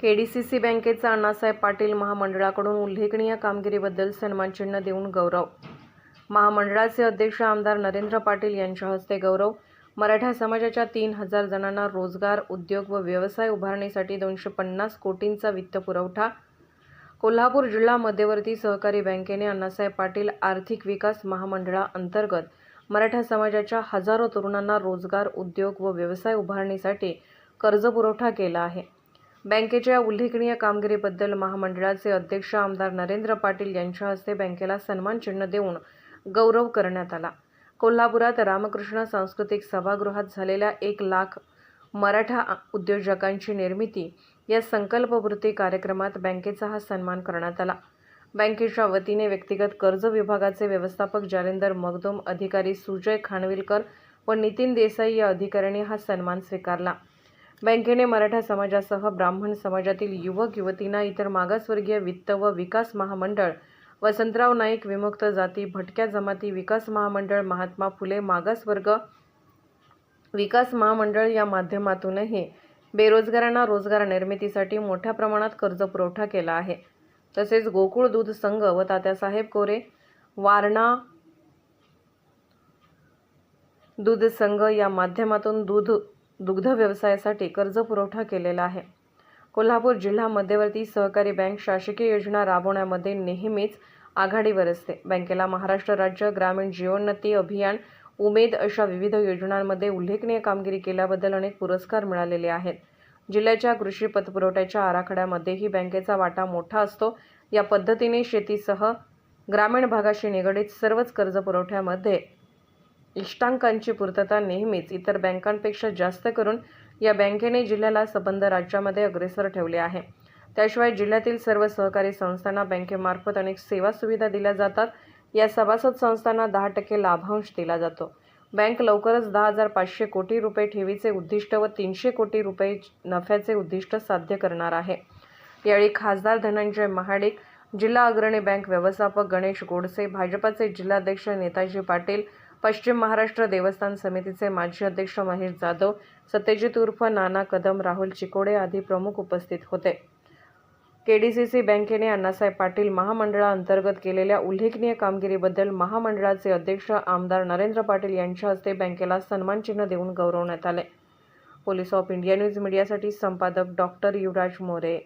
के D C C बँकेचा अण्णासाहेब पाटील महामंडळाकडून उल्लेखनीय कामगिरीबद्दल सन्मानचिन्ह देऊन गौरव. महामंडळाचे अध्यक्ष आमदार नरेंद्र पाटील यांच्या हस्ते गौरव. मराठा समाजाच्या तीन हजार जणांना रोजगार उद्योग व व्यवसाय उभारणीसाठी दोनशे पन्नास कोटींचा वित्तपुरवठा कोल्हापूर जिल्हा मध्यवर्ती सहकारी बँकेने अण्णासाहेब पाटील आर्थिक विकास महामंडळाअंतर्गत मराठा समाजाच्या हजारो तरुणांना रोजगार उद्योग व व्यवसाय उभारणीसाठी कर्जपुरवठा केला आहे. बँकेच्या उल्लेखनीय कामगिरीबद्दल महामंडळाचे अध्यक्ष आमदार नरेंद्र पाटील यांच्या हस्ते बँकेला सन्मान चिन्ह देऊन गौरव करण्यात आला. कोल्हापुरात रामकृष्ण सांस्कृतिक सभागृहात झालेल्या एक लाख मराठा उद्योजकांची निर्मिती या संकल्पवृत्ती कार्यक्रमात बँकेचा हा सन्मान करण्यात आला. बँकेच्या वतीने व्यक्तिगत कर्ज विभागाचे व्यवस्थापक जालिंदर मगदोम अधिकारी सुजय खानविलकर व नितीन देसाई या अधिकाऱ्यांनी हा सन्मान स्वीकारला. बँकेने मराठा समाजासह ब्राह्मण समाजातील युवक युवतींना इतर मागासवर्गीय वित्त व विकास महामंडळ वसंतराव नाईक विमुक्त जाती भटक्या जमाती विकास महामंडळ महात्मा फुले मागासवर्ग विकास महामंडळ या माध्यमातूनही बेरोजगारांना रोजगार निर्मितीसाठी मोठ्या प्रमाणात कर्ज पुरवठा केला आहे. तसेच गोकुळ दूध संघ व तात्यासाहेब कोरे वारणा दूध संघ या माध्यमातून दूध दुग्ध व्यवसायासाठी कर्ज पुरवठा केलेला आहे. कोल्हापूर जिल्हा मध्यवर्ती सहकारी बँक शासकीय योजना राबवण्यामध्ये नेहमीच आघाडीवर असते. बँकेला महाराष्ट्र राज्य ग्रामीण जीवोन्नती अभियान उमेद अशा विविध योजनांमध्ये उल्लेखनीय कामगिरी केल्याबद्दल अनेक पुरस्कार मिळालेले आहेत. जिल्ह्याच्या कृषी पतपुरवठ्याच्या आराखड्यामध्येही बँकेचा वाटा मोठा असतो. या पद्धतीने शेतीसह ग्रामीण भागाशी निगडीत सर्वच कर्ज पुरवठ्यामध्ये इष्टांकांची पूर्तता नेहमीच इतर बँकांपेक्षा जास्त करून या बँकेने जिल्ह्याला सबंध राज्यामध्ये अग्रेसर ठेवले आहे. त्याशिवाय जिल्ह्यातील सर्व सहकारी संस्थांना बँकेमार्फत अनेक सेवा सुविधा दिल्या जातात. या सभासद संस्थांना दहा टक्के लाभांश दिला जातो. बँक लवकरच दहा हजार पाचशे कोटी रुपये ठेवीचे उद्दिष्ट व तीनशे कोटी रुपये नफ्याचे उद्दिष्ट साध्य करणार आहे. यावेळी खासदार धनंजय महाडिक जिल्हा अग्रणी बँक व्यवस्थापक गणेश गोडसे भाजपाचे जिल्हाध्यक्ष नेताजी पाटील पश्चिम महाराष्ट्र देवस्थान समितीचे माजी अध्यक्ष महेश जाधव सत्यजित उर्फ नाना कदम राहुल चिकोडे आदी प्रमुख उपस्थित होते. केडीसीसी बँकेने अण्णासाहेब पाटील महामंडळाअंतर्गत केलेल्या उल्लेखनीय कामगिरीबद्दल महामंडळाचे अध्यक्ष आमदार नरेंद्र पाटील यांच्या हस्ते बँकेला सन्मानचिन्ह देऊन गौरवण्यात आले. पोलीस ऑफ इंडिया न्यूज मीडियासाठी संपादक डॉक्टर युवराज मोरे.